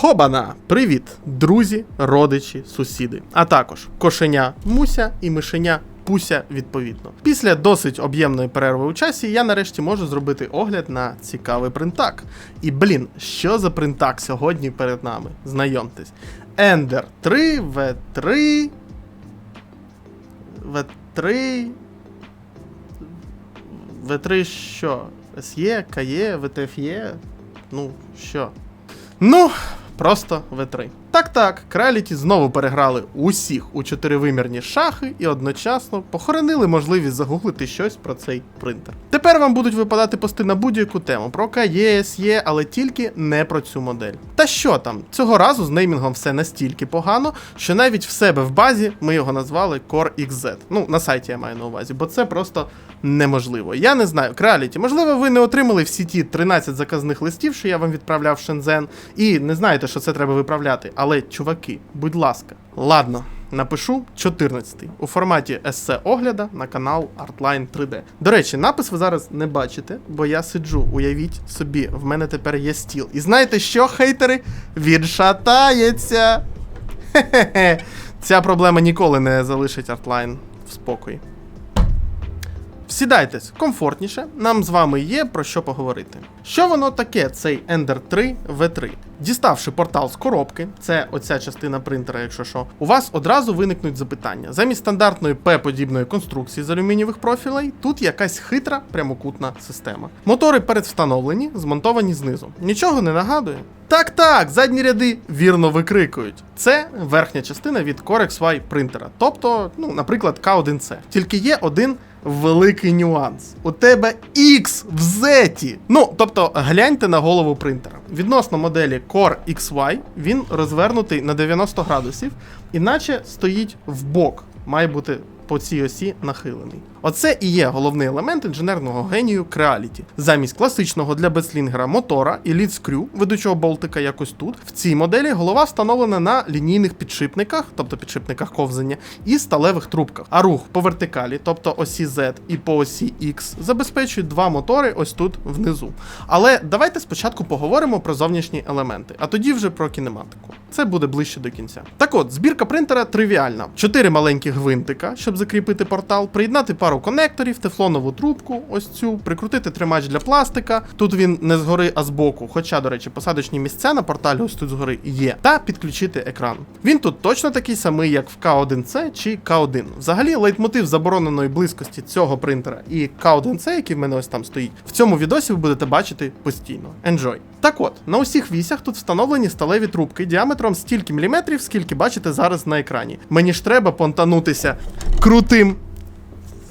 Хобана! Привіт, друзі, родичі, сусіди, а також кошеня Муся і мишеня Пуся відповідно. Після досить об'ємної перерви у часі я нарешті можу зробити огляд на цікавий принтак. І блін, що за принтак сьогодні перед нами? Знайомтесь. Ender 3 V3 V3 V3 що? SE, KE, VTFE? Ну, що? Ну, просто В3. Так так, Краліті знову переграли усіх у чотиривимірні шахи і одночасно похоронили можливість загуглити щось про цей принтер. Тепер вам будуть випадати пости на будь-яку тему про КЄС але тільки не про цю модель. Та що там, цього разу з неймінгом все настільки погано, що навіть в себе в базі ми його назвали Core XZ. Ну, на сайті я маю на увазі, бо це просто неможливо. Я не знаю, Краліті, можливо, ви не отримали всі ті 13 заказних листів, що я вам відправляв в Шензен, і не знаєте, що це треба виправляти. Але, чуваки, будь ласка, ладно. Напишу 14-й у форматі есе огляда на канал Artline 3D. До речі, напис ви зараз не бачите, бо я сиджу. Уявіть собі, в мене тепер є стіл. І знаєте що, хейтери? Він шатається. Хе-хе-хе. Ця проблема ніколи не залишить Artline в спокої. Сідайтесь комфортніше, нам з вами є про що поговорити. Що воно таке, цей Ender 3 V3? Діставши портал з коробки, це оця частина принтера, якщо що, у вас одразу виникнуть запитання. Замість стандартної П-подібної конструкції з алюмінієвих профілей, тут якась хитра прямокутна система. Мотори передвстановлені, змонтовані знизу. Нічого не нагадує. Так, так, задні ряди вірно викрикують. Це верхня частина від Core XY принтера, тобто, ну, наприклад, К1C. Тільки є один великий нюанс. У тебе X в Z. Ну, тобто, гляньте на голову принтера. Відносно моделі Core XY, він розвернутий на 90 градусів, іначе стоїть в бок. Має бути по цій осі нахилений. Оце і є головний елемент інженерного генію Creality. Замість класичного для бетслінгера мотора і лід-скрю, ведучого болтика якось тут. В цій моделі голова встановлена на лінійних підшипниках, тобто підшипниках ковзання, і сталевих трубках. А рух по вертикалі, тобто осі Z і по осі X, забезпечують два мотори ось тут внизу. Але давайте спочатку поговоримо про зовнішні елементи, а тоді вже про кінематику. Це буде ближче до кінця. Так от, збірка принтера тривіальна: чотири маленькі гвинтика, щоб закріпити портал, приєднати пару конекторів, тефлонову трубку, ось цю, прикрутити тримач для пластика. Тут він не згори, а збоку, хоча, до речі, посадочні місця на порталі ось тут згори є, та підключити екран. Він тут точно такий самий, як в К1C чи К1. Взагалі, лейтмотив забороненої близькості цього принтера і К1C, який в мене ось там стоїть, в цьому відосі ви будете бачити постійно. Enjoy! Так от, на усіх вісях тут встановлені сталеві трубки діаметром стільки міліметрів, скільки бачите зараз на екрані. Мені ж треба понтанутися крутим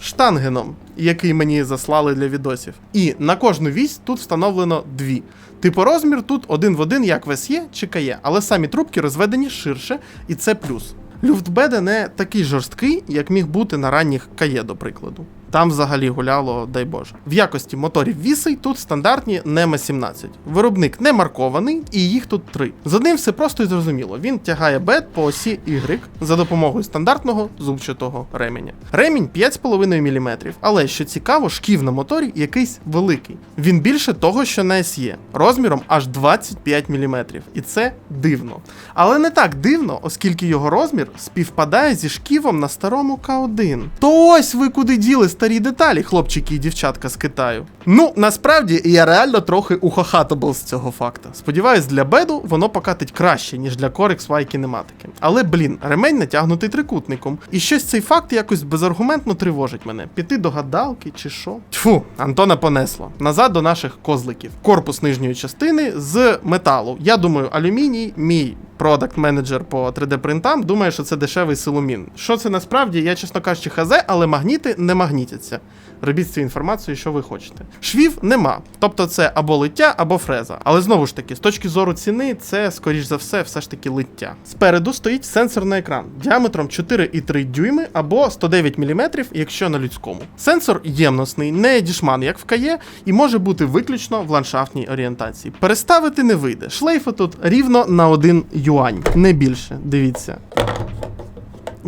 штангеном, який мені заслали для відосів. І на кожну вісь тут встановлено дві. Типу розмір тут один в один, як весь є, чи кає, але самі трубки розведені ширше, і це плюс. Люфтбеде не такий жорсткий, як міг бути на ранніх кає, до прикладу. Там взагалі гуляло, дай Боже. В якості моторів вісей тут стандартні NEMA 17. Виробник не маркований, і їх тут три. З одним все просто і зрозуміло. Він тягає бет по осі Y за допомогою стандартного зубчатого ременя. Ремінь 5,5 мм, але що цікаво, шків на моторі якийсь великий. Він більше того, що на SE, розміром аж 25 мм. І це дивно. Але не так дивно, оскільки його розмір співпадає зі шківом на старому К1. То ось ви куди діли старі деталі, хлопчики і дівчатка з Китаю. Ну, насправді, я реально трохи ухахатабл з цього факта. Сподіваюсь, для беду воно покатить краще, ніж для Core XY кінематики. Але, блін, ремень натягнутий трикутником. І щось цей факт якось безаргументно тривожить мене. Піти до гадалки чи що? Тьфу, Антона понесло. Назад до наших козликів. Корпус нижньої частини з металу. Я думаю, алюміній, мій продакт менеджер по 3D принтам думає, що це дешевий силумін. Що це насправді, я чесно кажучи, хазе, але магніти не магнітяться. Робіть з цією інформацією, що ви хочете. Швів нема, тобто це або лиття, або фреза. Але знову ж таки, з точки зору ціни, це скоріш за все, все ж таки лиття. Спереду стоїть сенсорний екран діаметром 4,3 дюйми або 109 мм, якщо на людському. Сенсор ємносний, не дішман, як в КАЄ, і може бути виключно в ландшафтній орієнтації. Переставити не вийде. Шлейфи тут рівно на 1 юань, не більше. Дивіться.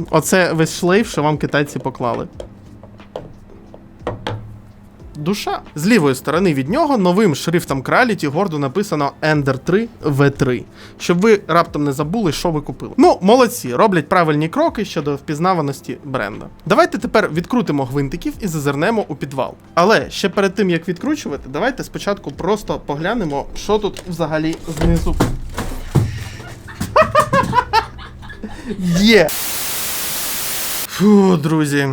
Оце весь шлейф, що вам китайці поклали. Душа. З лівої сторони від нього новим шрифтом Creality гордо написано Ender 3 V3, щоб ви раптом не забули, що ви купили. Ну, молодці, роблять правильні кроки щодо впізнаваності бренда. Давайте тепер відкрутимо гвинтиків і зазирнемо у підвал. Але ще перед тим як відкручувати, давайте спочатку просто поглянемо, що тут взагалі знизу. Є! Фу, друзі.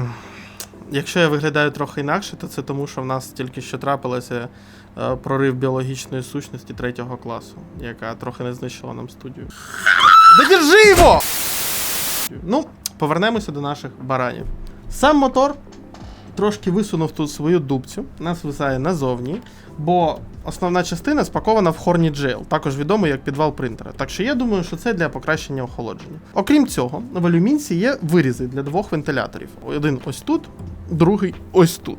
Якщо я виглядаю трохи інакше, то це тому, що в нас тільки що трапилося е, прорив біологічної сущності третього класу, яка трохи не знищила нам студію. Да держи його! Ну, повернемося до наших баранів. Сам мотор трошки висунув тут свою дубцю, нас висає назовні, бо основна частина спакована в Horny Jail, також відомий як підвал принтера. Так що я думаю, що це для покращення охолодження. Окрім цього, в алюмінці є вирізи для двох вентиляторів: один ось тут, другий ось тут.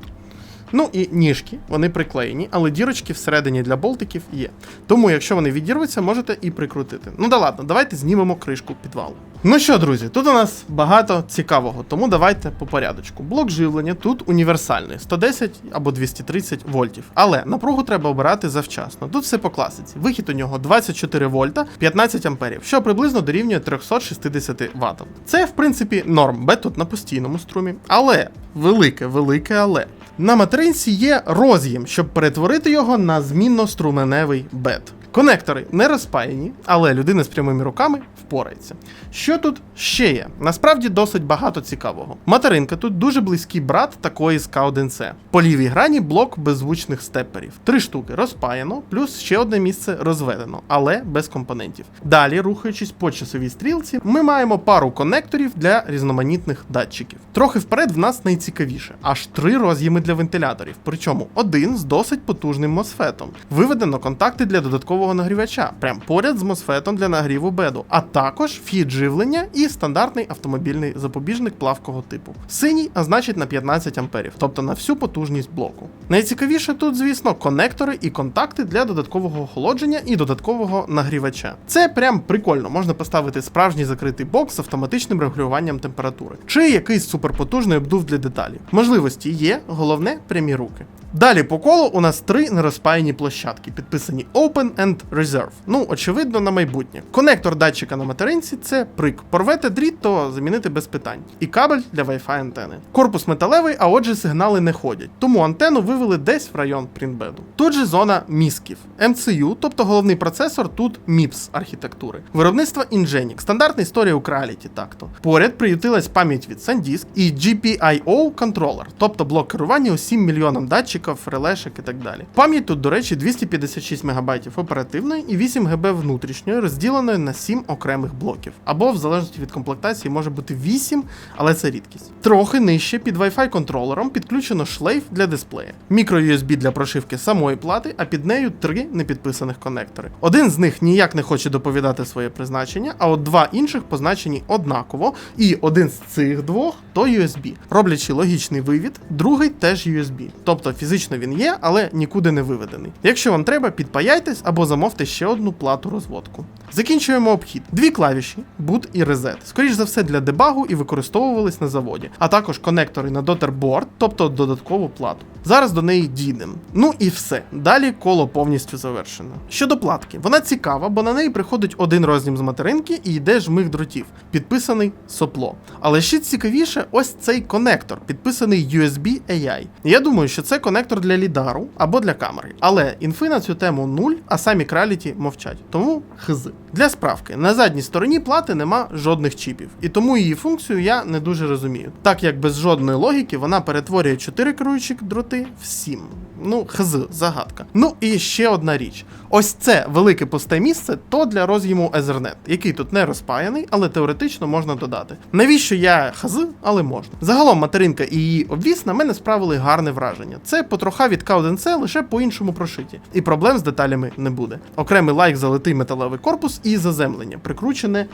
Ну і ніжки, вони приклеєні, але дірочки всередині для болтиків є. Тому, якщо вони відірвуться, можете і прикрутити. Ну да ладно, давайте знімемо кришку підвалу. Ну що, друзі, тут у нас багато цікавого, тому давайте по порядочку. Блок живлення тут універсальний 110 або 230 вольтів. Але напругу треба обирати завчасно. Тут все по класиці. Вихід у нього 24 вольта, 15 амперів, що приблизно дорівнює 360 Вт. Це, в принципі, норм, бе тут на постійному струмі. Але велике, велике але. На материнці є роз'єм, щоб перетворити його на змінно-струменевий бет. Конектори не розпаяні, але людина з прямими руками впорається. Що тут ще є? Насправді досить багато цікавого. Материнка тут дуже близький брат такої з K1C. По лівій грані блок беззвучних степерів. Три штуки розпаяно, плюс ще одне місце розведено, але без компонентів. Далі, рухаючись по часовій стрілці, ми маємо пару конекторів для різноманітних датчиків. Трохи вперед в нас найцікавіше: аж три роз'єми для вентиляторів. Причому один з досить потужним мосфетом. Виведено контакти для додаткового нагрівача, прямо поряд з мосфетом для нагріву беду, а також фід живлення і стандартний автомобільний запобіжник плавкого типу. Синій означить на 15 амперів, тобто на всю потужність блоку. Найцікавіше тут, звісно, конектори і контакти для додаткового охолодження і додаткового нагрівача. Це прям прикольно. Можна поставити справжній закритий бокс з автоматичним регулюванням температури, чи якийсь суперпотужний обдув для деталі. Можливості є, головне прямі руки. Далі по колу у нас три нерозпаяні площадки, підписані Open and Reserve. Ну, очевидно, на майбутнє. Конектор датчика на материнці це прик. Порвете дріт, то замінити без питань. І кабель для Wi-Fi антени. Корпус металевий, а отже, сигнали не ходять. Тому антенну вивели десь в район прінтбеду. Тут же зона місків. MCU, тобто головний процесор, тут MIPS архітектури. Виробництво Ingenic, стандартна історія у Creality, так-то. Поряд приютилась пам'ять від SanDisk і GPIO контролер, тобто блок керування усім мільйонам датчиків, релешек і так далі. Пам'ять тут, до речі, 256 МБ оперативної і 8 ГБ внутрішньої, розділеної на 7 окремих блоків. Або, в залежності від комплектації, може бути 8, але це рідкість. Трохи нижче під Wi-Fi контролером підключено шлейф для дисплея, мікро-USB для прошивки самої плати, а під нею три непідписаних конектори. Один з них ніяк не хоче доповідати своє призначення, а от два інших позначені однаково, і один з цих двох то USB, роблячи логічний вивід, другий теж USB. Тобто фізично він є, але нікуди не виведений. Якщо вам треба, підпаяйтесь або замовте ще одну плату розводку. Закінчуємо обхід. Дві клавіші, boot і reset. Скоріш за все для дебагу і використовувались на заводі, а також конектори на Dotterboard, тобто додаткову плату. Зараз до неї дійдемо. Ну і все. Далі коло повністю завершено. Щодо платки, вона цікава, бо на неї приходить один рознім з материнки і йде жмих дротів, підписаний сопло. Але ще цікавіше, ось цей конектор, підписаний USB AI. Я думаю, що це конектор для лідару або для камери. Але інфи на цю тему нуль, а самі краліті мовчать. Тому хз. Для справки, на задній стороні плати нема жодних чіпів, і тому її функцію я не дуже розумію. Так як без жодної логіки вона перетворює 4 керуючих дроти в 7. Ну, хз, загадка. Ну і ще одна річ. Ось це велике пусте місце то для роз'єму Ethernet, який тут не розпаяний, але теоретично можна додати. Навіщо я хз, але можна. Загалом материнка і її обвіс на мене справили гарне враження. Це потроха від K1C лише по-іншому прошиті, і проблем з деталями не буде. Окремий лайк за металевий корпус і заземлення, прикручене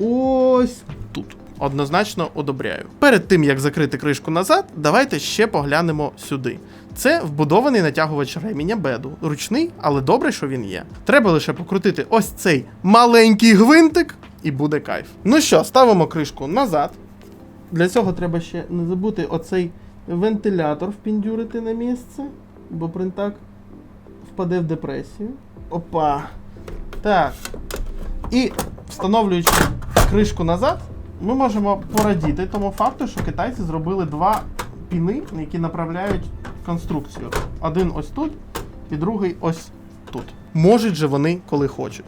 ось. Однозначно одобряю. Перед тим як закрити кришку назад, давайте ще поглянемо сюди. Це вбудований натягувач реміння беду. Ручний, але добре, що він є. Треба лише покрутити ось цей маленький гвинтик, і буде кайф. Ну що, ставимо кришку назад. Для цього треба ще не забути оцей вентилятор впіндюрити на місце. бо принтак впаде в депресію. Опа. Так. І встановлюючи кришку назад, ми можемо порадіти тому факту, що китайці зробили два піни, які направляють конструкцію. Один ось тут, і другий ось тут. Можуть же вони, коли хочуть.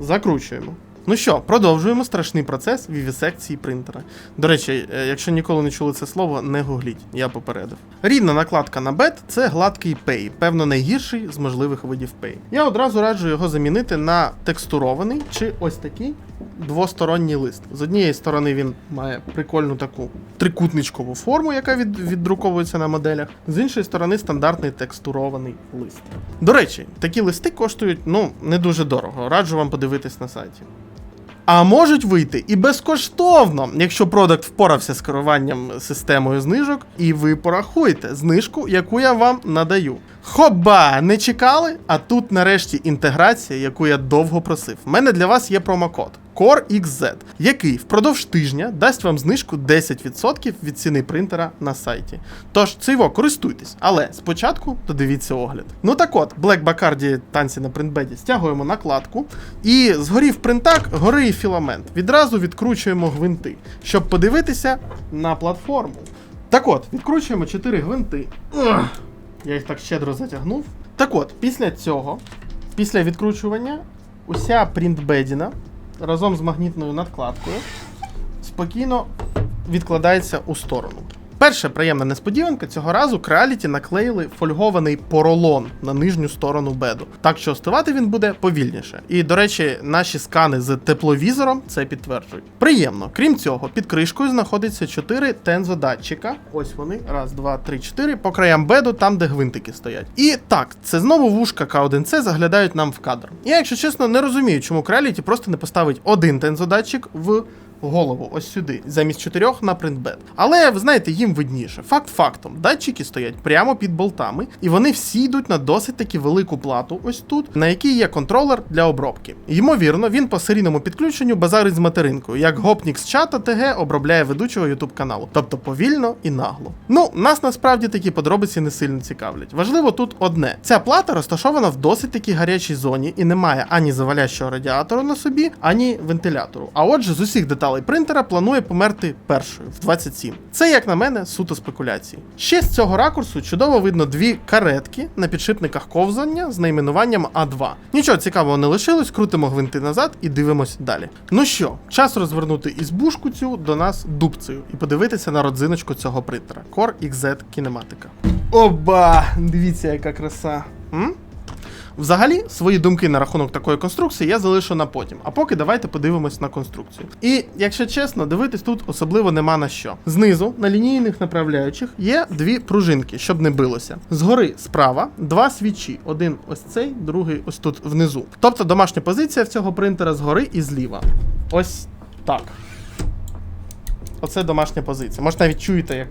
Закручуємо. Ну що, продовжуємо страшний процес вівісекції принтера. До речі, е, якщо ніколи не чули це слово, не гугліть, я попередив. Рідна накладка на бет це гладкий пей, певно, найгірший з можливих видів пей. Я одразу раджу його замінити на текстурований чи ось такий двосторонній лист. З однієї сторони він має прикольну таку трикутничкову форму, яка від, віддруковується на моделях, з іншої сторони стандартний текстурований лист. До речі, такі листи коштують ну не дуже дорого. Раджу вам подивитись на сайті. А можуть вийти і безкоштовно, якщо продакт впорався з керуванням системою знижок, і ви порахуєте знижку, яку я вам надаю. Хоба, не чекали? А тут нарешті інтеграція, яку я довго просив. У мене для вас є промокод CoreXZ, який впродовж тижня дасть вам знижку 10% від ціни принтера на сайті. Тож цейво, користуйтесь, але спочатку додивіться огляд. Ну так от, Black Bacardi танці на принтбеді стягуємо накладку, і згорів принтак, гори і філамент. Відразу відкручуємо гвинти, щоб подивитися на платформу. Так от, відкручуємо 4 гвинти. Я їх так щедро затягнув. Так от, після цього, після відкручування, уся принтбедіна разом з магнітною надкладкою спокійно відкладається у сторону. Перша приємна несподіванка цього разу Creality наклеїли фольгований поролон на нижню сторону беду, так що остивати він буде повільніше. І, до речі, наші скани з тепловізором це підтверджують. Приємно. Крім цього, під кришкою знаходиться 4 тензодатчика. Ось вони. Раз, два, три, чотири. По краям беду, там, де гвинтики стоять. І так, це знову вушка К1C заглядають нам в кадр. Я, якщо чесно, не розумію, чому Creality просто не поставить один тензодатчик в голову ось сюди, замість чотирьох на принтбет. Але ви знаєте, їм видніше. Факт фактом, датчики стоять прямо під болтами, і вони всі йдуть на досить таки велику плату, ось тут, на якій є контролер для обробки. Ймовірно, він по серійному підключенню базарить з материнкою, як гопнік з чата ТГ обробляє ведучого YouTube каналу, тобто повільно і нагло. Ну, нас насправді такі подробиці не сильно цікавлять. Важливо тут одне: ця плата розташована в досить таки гарячій зоні і не має ані завалящого радіатору на собі, ані вентилятору. А отже, з усіх деталей принтера планує померти першою в 27. Це, як на мене, суто спекуляції. Ще з цього ракурсу чудово видно дві каретки на підшипниках ковзання з найменуванням А2. Нічого цікавого не лишилось, крутимо гвинти назад і дивимось далі. Ну що, час розвернути ізбушку цю до нас дубцею і подивитися на родзиночку цього принтера Core XZ кінематика. Оба! Дивіться, яка краса. М? Взагалі, свої думки на рахунок такої конструкції я залишу на потім. А поки давайте подивимось на конструкцію. І, якщо чесно, дивитись тут особливо нема на що. Знизу на лінійних направляючих є дві пружинки, щоб не билося. Згори справа два свічі. Один ось цей, другий ось тут внизу. Тобто домашня позиція в цього принтера згори і зліва. Ось так. Оце домашня позиція. Може навіть чуєте, як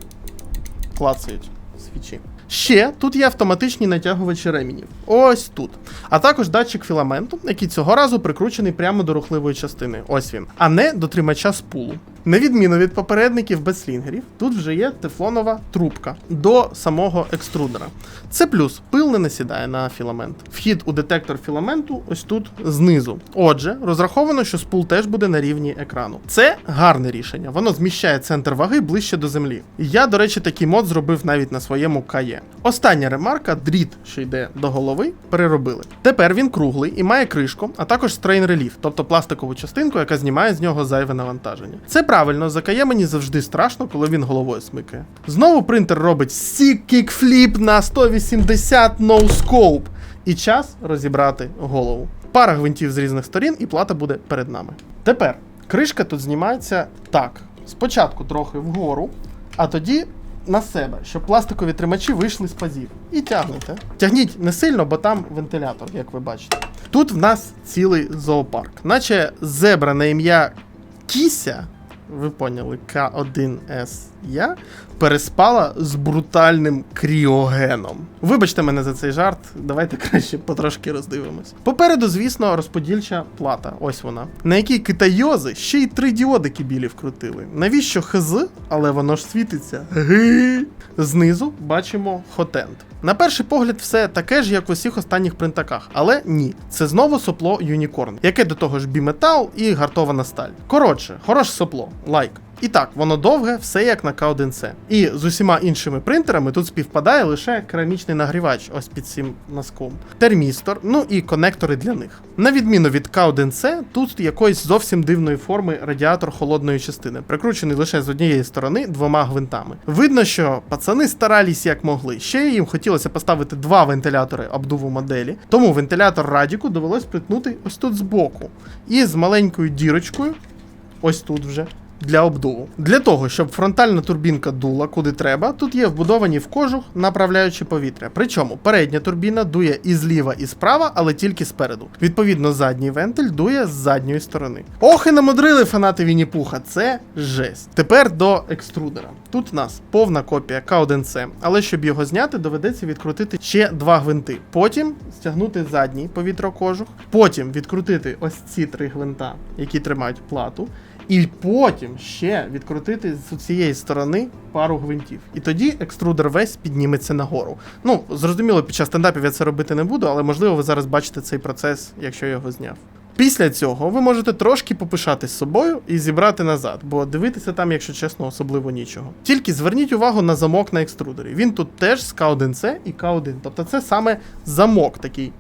клацають свічі. Ще тут є автоматичні натягувачі ремінів. Ось тут. А також датчик філаменту, який цього разу прикручений прямо до рухливої частини. Ось він, а не до тримача спулу. На відміну від попередників без слінгерів, тут вже є тефлонова трубка до самого екструдера. Це плюс, пил не насідає на філамент. Вхід у детектор філаменту ось тут знизу. Отже, розраховано, що спул теж буде на рівні екрану. Це гарне рішення, воно зміщає центр ваги ближче до землі. Я, до речі, такий мод зробив навіть на своєму КАЄ. Остання ремарка, дріт, що йде до голови, переробили. Тепер він круглий і має кришку, а також стрейн реліф, тобто пластикову частинку, яка знімає з нього зайве навантаження. Це правильно, за КАЄ мені завжди страшно, коли він головою смикає. Знову принтер робить сік кікфліп на 180 no scope. І час розібрати голову. Пара гвинтів з різних сторін, і плата буде перед нами. Тепер кришка тут знімається так: спочатку трохи вгору, а тоді на себе, щоб пластикові тримачі вийшли з пазів. І тягнете. Тягніть не сильно, бо там вентилятор, як ви бачите. Тут в нас цілий зоопарк, наче зебра на ім'я Кіся. Ви поняли, К1С я переспала з брутальним кріогеном. Вибачте мене за цей жарт, давайте краще потрошки роздивимось. Попереду, звісно, розподільча плата. Ось вона, на якій китайози ще й три діодики білі вкрутили. Навіщо хз, але воно ж світиться. Знизу бачимо хотенд. На перший погляд, все таке ж, як в усіх останніх принтаках, але ні, це знову сопло Unicorn, яке до того ж біметал і гартована сталь. Коротше, хороше сопло, лайк. І так, воно довге, все як на К1С. І з усіма іншими принтерами тут співпадає лише керамічний нагрівач, ось під цим носком, термістор, ну і конектори для них. На відміну від К1С, тут якоїсь зовсім дивної форми радіатор холодної частини, прикручений лише з однієї сторони двома гвинтами. Видно, що пацани старались як могли. Ще їм хотілося поставити два вентилятори обдуву моделі, тому вентилятор Радіку довелось притнути ось тут збоку. І з маленькою дірочкою, ось тут вже для обдуву. Для того, щоб фронтальна турбінка дула куди треба, тут є вбудовані в кожух направляючі повітря. Причому передня турбіна дує і зліва, і справа, але тільки спереду. Відповідно, задній вентиль дує з задньої сторони. Ох, і намудрили фанати Вінні-Пуха, це жесть. Тепер до екструдера. Тут у нас повна копія К1С, але щоб його зняти, доведеться відкрутити ще два гвинти. Потім стягнути задній повітрокожух, потім відкрутити ось ці три гвинта, які тримають плату. І потім ще відкрутити з цієї сторони пару гвинтів. І тоді екструдер весь підніметься нагору. Ну, зрозуміло, під час стендапів я це робити не буду, але можливо ви зараз бачите цей процес, якщо я його зняв. Після цього ви можете трошки попишатись собою і зібрати назад, бо дивитися там, якщо чесно, особливо нічого. Тільки зверніть увагу на замок на екструдері. Він тут теж з К1С і К1. Тобто це саме замок такий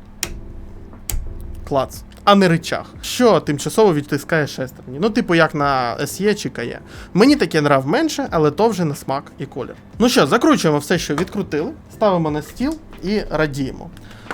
клац, а не речах, що тимчасово відтискає шестерні. Ну, типу, як на SE чи KE. Мені таке нрав менше, але то вже на смак і колір. Ну що, закручуємо все, що відкрутили, ставимо на стіл і радіємо.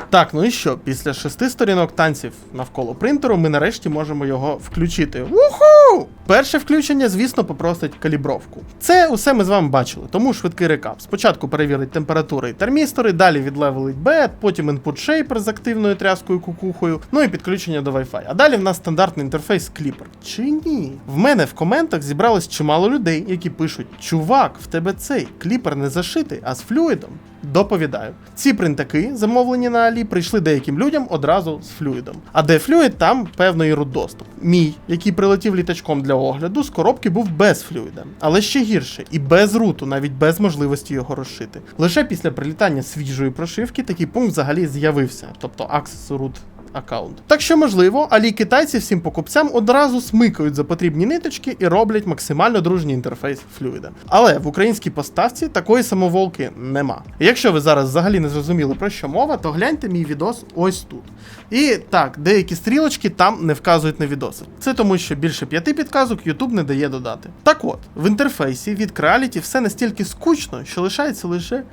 Так, ну і що, після шести сторінок танців навколо принтеру ми нарешті можемо його включити. Уху! Перше включення, звісно, попросить калібровку. Це усе ми з вами бачили, тому швидкий рекап. Спочатку перевірить температури і термістори, далі відлевелить бет, потім input shaper з активною тряскою кукухою, ну і підключення до Wi-Fi. А далі в нас стандартний інтерфейс кліпер. Чи ні? В мене в коментах зібралось чимало людей, які пишуть: Чувак, в тебе цей кліпер не зашитий, а з флюїдом. Доповідаю, ці принтаки, замовлені на Алі, прийшли деяким людям одразу з флюїдом. А де флюїд, там певний рут доступ. Мій, який прилетів літачком для огляду, з коробки був без флюїда, але ще гірше, і без руту, навіть без можливості його розшити. Лише після прилітання свіжої прошивки такий пункт взагалі з'явився, тобто аксесу Root аккаунт. Так що, можливо, алі китайці всім покупцям одразу смикають за потрібні ниточки і роблять максимально дружній інтерфейс флюїда. Але в українській поставці такої самоволки нема. Якщо ви зараз взагалі не зрозуміли про що мова, то гляньте мій відос ось тут. І так, деякі стрілочки там не вказують на відоси. Це тому, що більше п'яти підказок YouTube не дає додати. Так от, в інтерфейсі від Creality все настільки скучно, що лишається лише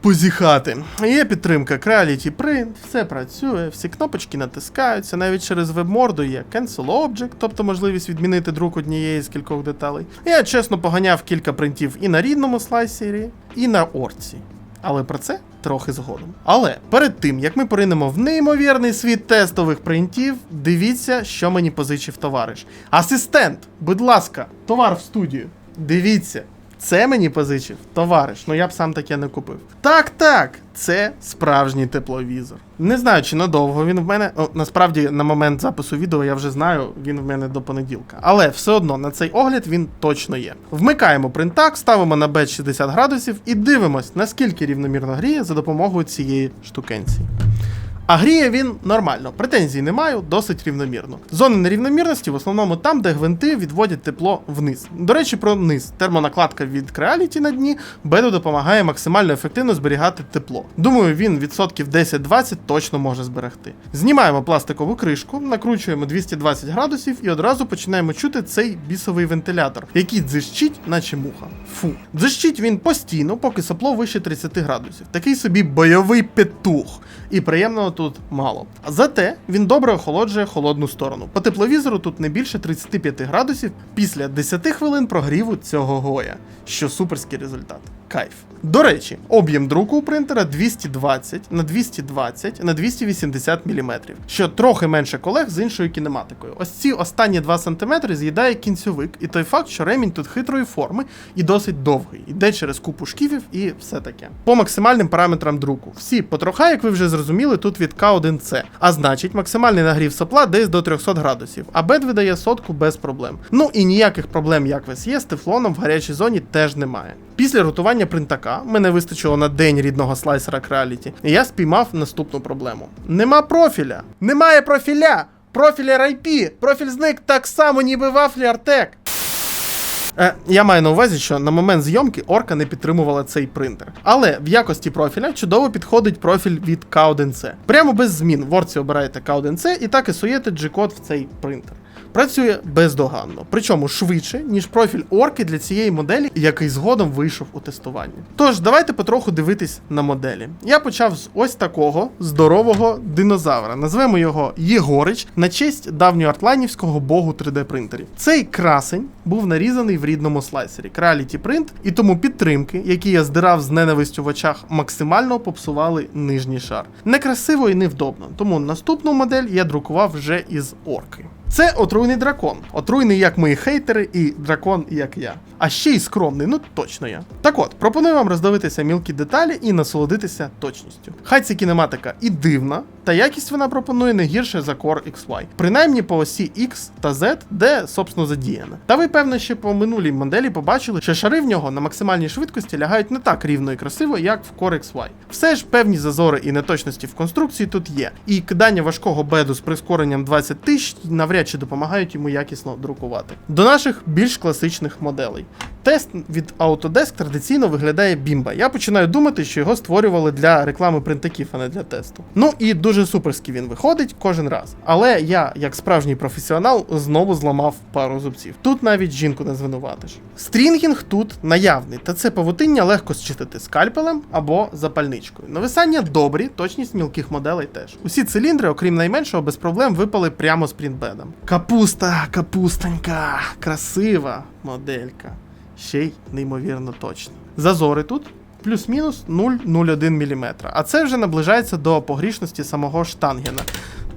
Позіхати. Є підтримка Creality Print, все працює, всі кнопочки натискаються, навіть через веб-морду є Cancel Object, тобто можливість відмінити друк однієї з кількох деталей. Я чесно поганяв кілька принтів і на рідному слайсері, і на орці. Але про це трохи згодом. Але перед тим як ми поринемо в неймовірний світ тестових принтів, дивіться, що мені позичив товариш. Асистент, будь ласка, товар в студію. Дивіться. Це мені позичив товариш, ну я б сам таке не купив. Так, так, це справжній тепловізор. Не знаю, чи надовго він в мене. О, насправді, на момент запису відео я вже знаю, він в мене до понеділка. Але все одно на цей огляд він точно є. Вмикаємо принтак, ставимо на бет 60 градусів і дивимось, наскільки рівномірно гріє за допомогою цієї штукенції. А гріє він нормально, претензій не маю, досить рівномірно. Зони нерівномірності в основному там, де гвинти відводять тепло вниз. До речі, про низ. Термонакладка від Creality на дні беду допомагає максимально ефективно зберігати тепло. Думаю, він відсотків 10-20 точно може зберегти. Знімаємо пластикову кришку, накручуємо 220 градусів і одразу починаємо чути цей бісовий вентилятор, який дзищить, наче муха. Фу. Дзищить він постійно, поки сопло вище 30 градусів. Такий собі бойовий петух. І приємного тут мало. Зате він добре охолоджує холодну сторону. По тепловізору тут не більше 35 градусів після 10 хвилин прогріву цього гоя, що суперський результат. Кайф. До речі, об'єм друку у принтера 220 на 220 на 280 мм, що трохи менше колег з іншою кінематикою. Ось ці останні 2 см з'їдає кінцьовик, і той факт, що ремінь тут хитрої форми і досить довгий, іде через купу шкіфів і все таке. По максимальним параметрам друку. Всі потроха, як ви вже зрозуміли, тут від К1С. А значить, максимальний нагрів сопла десь до 300 градусів, а бед видає сотку без проблем. Ну і ніяких проблем, як в SE, з тефлоном в гарячій зоні теж немає. Після рутування принтака мене вистачило на день рідного слайсера Creality, і я спіймав наступну проблему: нема профіля. Немає профіля! Профіля IP! Профіль зник так само, ніби вафлі Артек. Е, я маю на увазі, що на момент зйомки Орка не підтримувала цей принтер. Але в якості профіля чудово підходить профіль від Caudenc. Прямо без змін в Орці обираєте Caudenc і так і суєте G-код в цей принтер. Працює бездоганно, причому швидше, ніж профіль орки для цієї моделі, який згодом вийшов у тестуванні. Тож, давайте потроху дивитись на моделі. Я почав з ось такого здорового динозавра. Назвемо його Єгорич на честь давньоартланівського богу 3D принтерів. Цей красень був нарізаний в рідному слайсері Creality Print, і тому підтримки, які я здирав з ненавистю в очах, максимально попсували нижній шар. Некрасиво і невдобно, тому наступну модель я друкував вже із орки. Це отруйний дракон. Отруйний, як мої хейтери, і дракон, як я. А ще й скромний, ну точно я. Так от, пропоную вам роздивитися мілкі деталі і насолодитися точністю. Хай ця кінематика і дивна, та якість вона пропонує не гірше за Core XY. Принаймні по осі X та Z, де, собственно, задіяне. Та ви, певно, ще по минулій моделі побачили, що шари в нього на максимальній швидкості лягають не так рівно і красиво, як в Core XY. Все ж певні зазори і неточності в конструкції тут є. І кидання важкого беду з прискоренням 20 тисяч навряд чи допомагають йому якісно друкувати. До наших більш класичних моделей. Тест від Autodesk традиційно виглядає бімба. Я починаю думати, що його створювали для реклами принтаків, а не для тесту. Ну і дуже суперський він виходить кожен раз. Але я, як справжній професіонал, знову зламав пару зубців. Тут навіть жінку не звинуватиш. Стрінгінг тут наявний, та це павутиння легко зчитати скальпелем або запальничкою. Нависання добрі, точність мілких моделей теж. Усі циліндри, окрім найменшого, без проблем випали прямо з принтбедом. Капуста, капустонька, красива моделька ще й неймовірно точно. Зазори тут плюс-мінус 0,01 мм. А це вже наближається до погрішності самого штангена.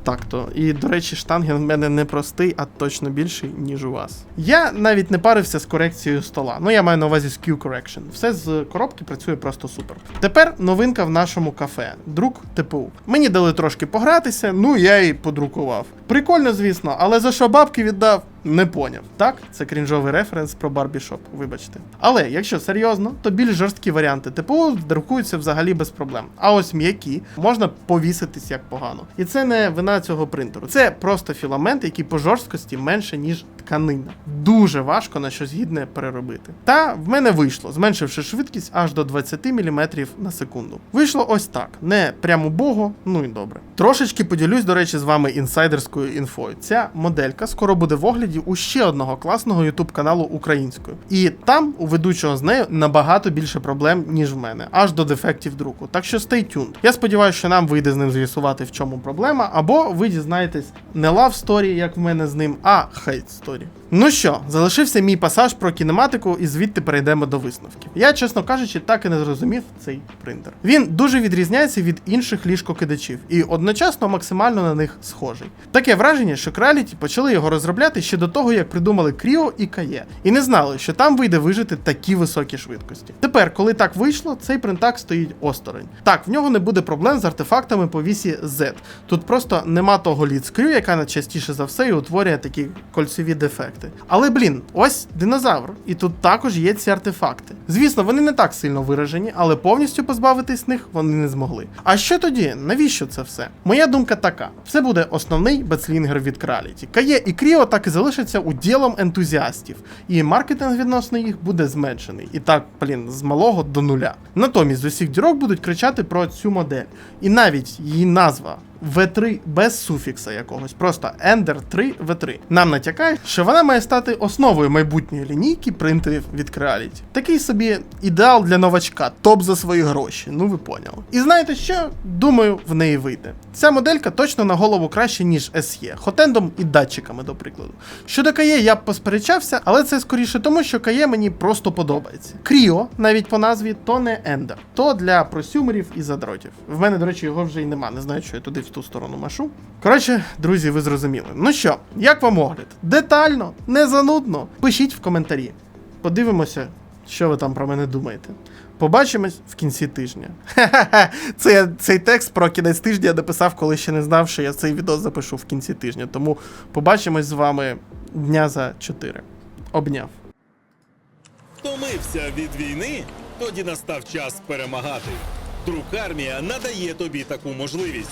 Так то. І, до речі, штанген в мене не простий, а точно більший, ніж у вас. Я навіть не парився з корекцією стола. Ну, я маю на увазі з Q-Correction. Все з коробки працює просто супер. Тепер новинка в нашому кафе. Друк ТПУ. Мені дали трошки погратися, ну я і подрукував. Прикольно, звісно, але за що бабки віддав? Не поняв. Так, це крінжовий референс про барбішоп, вибачте. Але якщо серйозно, то більш жорсткі варіанти ТПУ друкуються взагалі без проблем. А ось м'які можна повіситись як погано. І це не вина цього принтеру. Це просто філамент, який по жорсткості менше, ніж тканина. Дуже важко на щось гідне переробити. Та в мене вийшло, зменшивши швидкість аж до 20 мм на секунду. Вийшло ось так. Не прямо бого, ну і добре. Трошечки поділюсь, до речі, з вами інсайдерською інфою. Ця моделька скоро буде в огляді у ще одного класного ютуб каналу українською. І там у ведучого з нею набагато більше проблем, ніж в мене, аж до дефектів друку. Так що stay tuned. Я сподіваюся, що нам вийде з ним з'ясувати, в чому проблема, або ви дізнаєтесь не love story, як в мене з ним, а hate story. Ну що, залишився мій пасаж про кінематику, і звідти перейдемо до висновків. Я, чесно кажучи, так і не зрозумів цей принтер. Він дуже відрізняється від інших ліжкокидачів і одночасно максимально на них схожий. Таке враження, що Creality почали його розробляти ще до того, як придумали Кріо і Кає, і не знали, що там вийде вижити такі високі швидкості. Тепер, коли так вийшло, цей принтак стоїть осторонь. Так, в нього не буде проблем з артефактами по вісі Z. Тут просто нема того ліцкрю, яка частіше за все і утворює такі кольцеві дефекти. Але блін, ось динозавр, і тут також є ці артефакти. Звісно, вони не так сильно виражені, але повністю позбавитись них вони не змогли. А що тоді? Навіщо це все? Моя думка така: це буде основний бецлінгер від Creality. Кає і Кріо так і залишаться уділом ентузіастів, і маркетинг відносно їх буде зменшений. І так, блін, з малого до нуля. Натомість з усіх дірок будуть кричати про цю модель. І навіть її назва. V3 без суфікса якогось, просто Ender 3 V3. Нам натякає, що вона має стати основою майбутньої лінійки принтерів від Creality. Такий собі ідеал для новачка, топ за свої гроші, ну ви поняли. І знаєте що? Думаю, в неї вийде. Ця моделька точно на голову краще, ніж SE, хотендом і датчиками, до прикладу. Щодо Кає я б посперечався, але це скоріше тому, що Кає мені просто подобається. Кріо, навіть по назві, то не Ender, то для просюмерів і задротів. В мене, до речі, його вже й нема, не знаю, що я туди ту сторону машу. Коротше, друзі, ви зрозуміли. Ну що, як вам огляд? Детально, не занудно? Пишіть в коментарі. Подивимося, що ви там про мене думаєте. Побачимось в кінці тижня. Ха-ха-ха. Це цей текст про кінець тижня я написав, коли ще не знав, що я цей відео запишу в кінці тижня. Тому побачимось з вами дня за 4. Обняв. Втомився від війни? Тоді настав час перемагати. Друкармія надає тобі таку можливість.